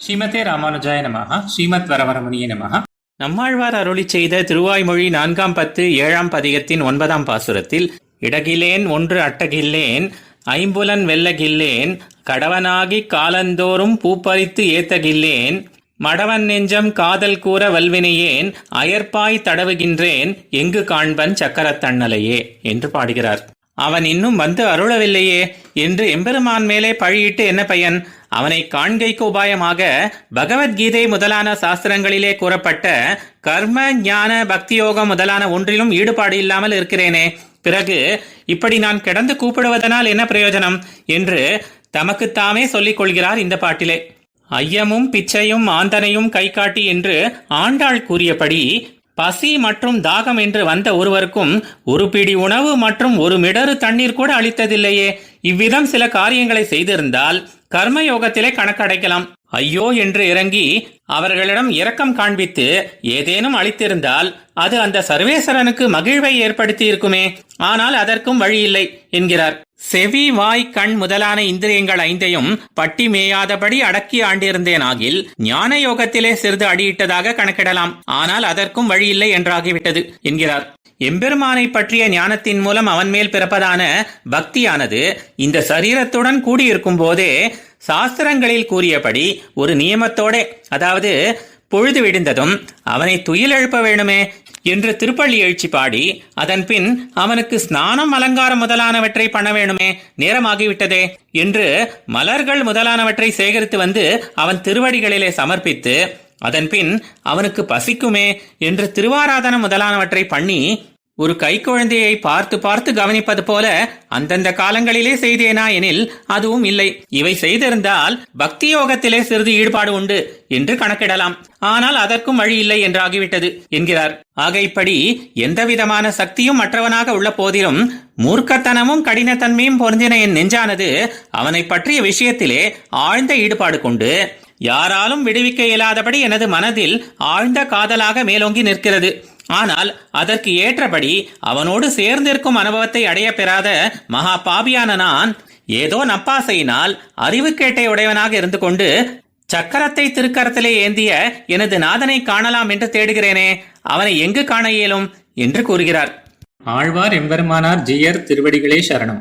ஸ்ரீமதே ராமானுஜாய நமஹ ஸ்ரீமத் வரவரமணிய நமஹ. நம்மாழ்வார் அருளி செய்த திருவாய்மொழி நான்காம் பத்து ஏழாம் பதிகத்தின் ஒன்பதாம் பாசுரத்தில் இடகிலேன் ஒன்று அட்டகில்லேன் ஐம்புலன் வெல்லகில்லேன் கடவனாகி காலந்தோறும் பூப்பறித்து ஏத்தகில்லேன் மடவன் நெஞ்சம் காதல் கூற வல்வினையேன் அயர்ப்பாய் தடவுகின்றேன் எங்கு காண்பன் சக்கரத்தண்ணலையே என்று பாடுகிறார். அவன் இன்னும் வந்து அருளவில்லையே என்று எம்பெருமான் மேலே பழியிட்டு என்ன பயன்? அவனை காண்கைக்கு உபாயமாக பகவத்கீதை முதலான சாஸ்திரங்களிலே கூறப்பட்ட கர்ம ஞான பக்தியோகம் முதலான ஒன்றிலும் ஈடுபாடு இல்லாமல் இருக்கிறேனே. பிறகு இப்படி நான் கிடந்து கூப்பிடுவதனால் என்ன பிரயோஜனம் என்று தமக்குத்தாமே சொல்லிக் கொள்கிறார் இந்த பாட்டிலே. ஐயமும் பிச்சையும் ஆந்தனையும் கை காட்டி என்று ஆண்டாள் கூறியபடி பசி மற்றும் தாகம் என்று வந்த ஒருவருக்கும் ஒரு பிடி உணவு மற்றும் ஒரு மிடறு தண்ணீர் கூட அளித்ததில்லையே. இவ்விதம் சில காரியங்களை செய்திருந்தால் கர்மயோகத்திலே கணக்கடைக்கலாம். ஐயோ என்று இறங்கி அவர்களிடம் இரக்கம் காண்பித்து ஏதேனும் அளித்திருந்தால் அது அந்த சர்வேஸ்வரனுக்கு மகிழ்வை ஏற்படுத்தி இருக்குமே ஆனால் அதற்கும் வழியில்லை என்கிறார். செவி வாய் கண் முதலான இந்திரியங்கள் ஐந்தையும் பட்டி மேயாதபடி அடக்கி ஆண்டிருந்தேன் ஆகில் ஞான யோகத்திலே சிறிது அடியிட்டதாக கணக்கிடலாம். ஆனால் அதற்கும் வழியில்லை என்றாகிவிட்டது என்கிறார். எம்பெருமானை பற்றிய ஞானத்தின் மூலம் அவன் மேல் பிறப்பதான பக்தியானது இந்த சரீரத்துடன் கூடியிருக்கும் போதே சாஸ்திரங்களில் கூறியபடி ஒரு நியமத்தோடே அதாவது பொழுது விடிந்ததும் அவனை துயில் எழுப்ப வேணுமே என்று திருப்பள்ளி எழுச்சி பாடி அதன் பின் அவனுக்கு ஸ்நானம் அலங்காரம் முதலானவற்றை பண்ண வேணுமே நேரமாகிவிட்டதே என்று மலர்கள் முதலானவற்றை சேகரித்து வந்து அவன் திருவடிகளிலே சமர்ப்பித்து அதன்பின் அவனுக்கு பசிக்குமே என்று திருவாராதனம் முதலானவற்றை பண்ணி ஒரு கைக்குழந்தையை பார்த்து பார்த்து கவனிப்பது போல அந்தந்த காலங்களிலே செய்தேனா எனில் அதுவும் இல்லை. இவை செய்திருந்தால் பக்தி யோகத்திலே சிறிது ஈடுபாடு உண்டு என்று கணக்கிடலாம். ஆனால் அதற்கும் வழி இல்லை என்றாகிவிட்டது என்கிறார். ஆக இப்படி எந்தவிதமான சக்தியும் மற்றவனாக உள்ள போதிலும் மூர்க்கத்தனமும் கடினத்தன்மையும் பொருந்தின என் நெஞ்சானது அவனை பற்றிய விஷயத்திலே ஆழ்ந்த ஈடுபாடு கொண்டு யாராலும் விடுவிக்க இயலாதபடி எனது மனதில் ஆழ்ந்த காதலாக மேலோங்கி நிற்கிறது. ஆனால் அதற்கு ஏற்றபடி அவனோடு சேர்ந்திருக்கும் அனுபவத்தை அடைய பெறாத மகா பாபியான நான் ஏதோ நப்பாசையினால் அறிவுக்கேட்டை உடையவனாக இருந்து கொண்டு சக்கரத்தை திருக்கரத்திலே ஏந்திய எனது நாதனை காணலாம் என்று தேடுகிறேனே அவனை எங்கு காண இயலும்? என்று கூறுகிறார். ஆழ்வார் எம்பெருமானார் ஜியர் திருவடிகளே சரணம்.